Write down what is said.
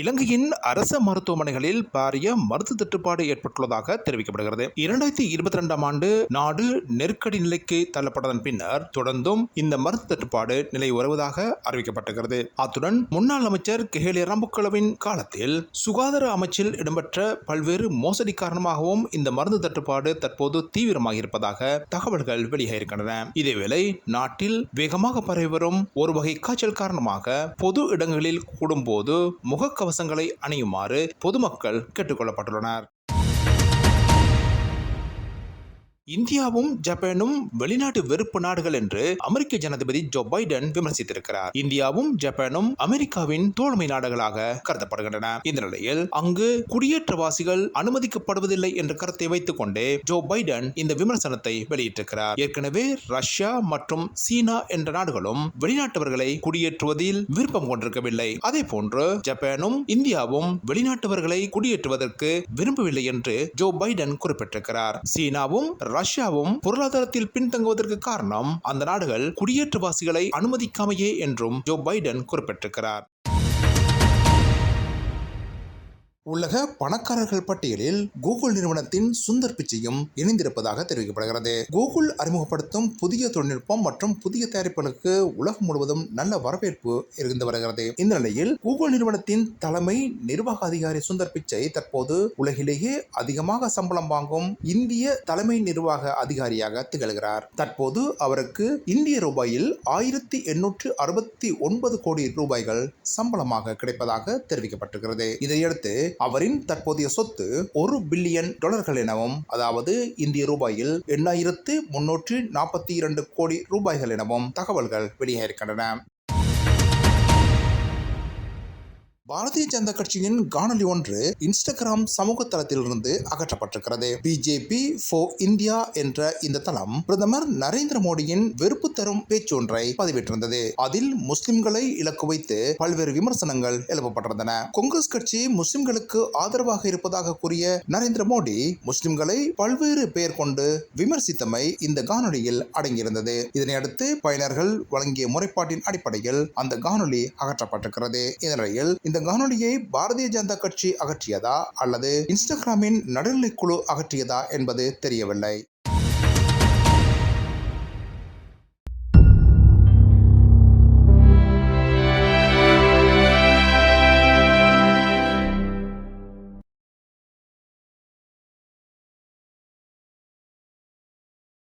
இலங்கையின் அரச மருத்துவமனைகளில் பாரிய மருத்துவ தட்டுப்பாடு ஏற்பட்டுள்ளதாக தெரிவிக்கப்படுகிறது. இரண்டாயிரத்தி இருபத்தி ரெண்டாம் ஆண்டு நாடு நெருக்கடி நிலைக்கு தள்ளப்பட்டதன் பின்னர் தொடர்ந்தும் இந்த மருத்துவ தட்டுப்பாடு நிலை வருவதாக அறிவிக்கப்பட்டிருக்கிறது. அத்துடன் முன்னாள் அமைச்சர் கெஹேலி ரம்புக்களவின் காலத்தில் சுகாதார அமைச்சில் இடம்பெற்ற பல்வேறு மோசடி காரணமாகவும் இந்த மருந்து தட்டுப்பாடு தற்போது தீவிரமாக இருப்பதாக தகவல்கள் வெளியாகியிருக்கின்றன. இதேவேளை நாட்டில் வேகமாக பரவி வரும் ஒரு வகை காய்ச்சல் காரணமாக பொது இடங்களில் கூடும்போது முகக்கவசங்களை அணியுமாறு பொதுமக்கள் கேட்டுக்கொள்ளப்பட்டுள்ளனர். இந்தியாவும் ஜப்பானும் வெளிநாட்டு வெறுப்பு நாடுகள் என்று அமெரிக்க ஜனாதிபதி ஜோ பைடன் விமர்சித்திருக்கிறார். இந்தியாவும் ஜப்பானும் அமெரிக்காவின் தோழமை நாடுகளாக கருதப்படுகின்றன. இந்த நிலையில் அங்கு குடியேற்றவாசிகள் அனுமதிக்கப்படுவதில்லை என்ற கருத்தை வைத்துக் கொண்டே ஜோ பைடன் இந்த விமர்சனத்தை வெளியிட்டிருக்கிறார். ஏற்கனவே ரஷ்யா மற்றும் சீனா என்ற நாடுகளும் வெளிநாட்டவர்களை குடியேற்றுவதில் விருப்பம் கொண்டிருக்கவில்லை. அதே போன்று ஜப்பானும் இந்தியாவும் வெளிநாட்டவர்களை குடியேற்றுவதற்கு விரும்பவில்லை என்று ஜோ பைடன் குறிப்பிட்டிருக்கிறார். சீனாவும் ரஷ்யாவும் பொருளாதாரத்தில் பின்தங்குவதற்கு காரணம் அந்த நாடுகள் குடியேற்றவாசிகளை அனுமதிக்காமையே என்றும் ஜோ பைடன் குறிப்பிட்டிருக்கிறார். உலக பணக்காரர்கள் பட்டியலில் கூகுள் நிறுவனத்தின் சுந்தர் பிச்சையும் இணைந்திருப்பதாக தெரிவிக்கப்படுகிறது. கூகுள் அறிமுகப்படுத்தும் புதிய தொழில்நுட்பம் மற்றும் புதிய தயாரிப்புகளுக்கு உலகம் முழுவதும் நல்ல வரவேற்பு இருந்து வருகிறது. இந்த நிலையில் கூகுள் நிறுவனத்தின் தலைமை நிர்வாக அதிகாரி சுந்தர் பிச்சை தற்போது உலகிலேயே அதிகமாக சம்பளம் வாங்கும் இந்திய தலைமை நிர்வாக அதிகாரியாக திகழ்கிறார். தற்போது அவருக்கு இந்திய ரூபாயில் ஆயிரத்தி எண்ணூற்று அறுபத்தி ஒன்பது கோடி ரூபாய்கள் சம்பளமாக கிடைப்பதாக தெரிவிக்கப்பட்டிருக்கிறது. இதையடுத்து அவரின் தற்போதைய சொத்து ஒரு பில்லியன் டாலர்கள் எனவும் அதாவது இந்திய ரூபாயில் எண்ணாயிரத்து முன்னூற்று நாற்பத்தி இரண்டு கோடி ரூபாய்கள் எனவும் தகவல்கள் வெளியாகியிருக்கின்றன. பாரதிய ஜனதா கட்சியின் காணொலி ஒன்று இன்ஸ்டாகிராம் சமூக தளத்திலிருந்து அகற்றப்பட்டிருக்கிறது பிஜேபி ஃபோர் இந்தியா என்ற இந்த தளம் பிரதமர் நரேந்திர மோடியின் வெறுப்பு தரும் பேச்சொன்றை பதிவிட்டிருந்தது. அதில் முஸ்லிம்களை இலக்கு வைத்து பல்வேறு விமர்சனங்கள் எழுப்பப்பட்டிருந்தன. காங்கிரஸ் கட்சி முஸ்லிம்களுக்கு ஆதரவாக இருப்பதாக கூறிய நரேந்திர மோடி முஸ்லிம்களை பல்வேறு பெயர் கொண்டு விமர்சித்தமை இந்த காணொலியில் அடங்கியிருந்தது. இதனையடுத்து பயனர்கள் வழங்கிய முறைப்பாட்டின் அடிப்படையில் அந்த காணொலி அகற்றப்பட்டிருக்கிறது. இந்நிலையில் இந்த காணொலியை பாரதிய ஜனதா கட்சி அகற்றியதா அல்லது இன்ஸ்டாகிராமின் நடுநிலை குழு அகற்றியதா என்பது தெரியவில்லை.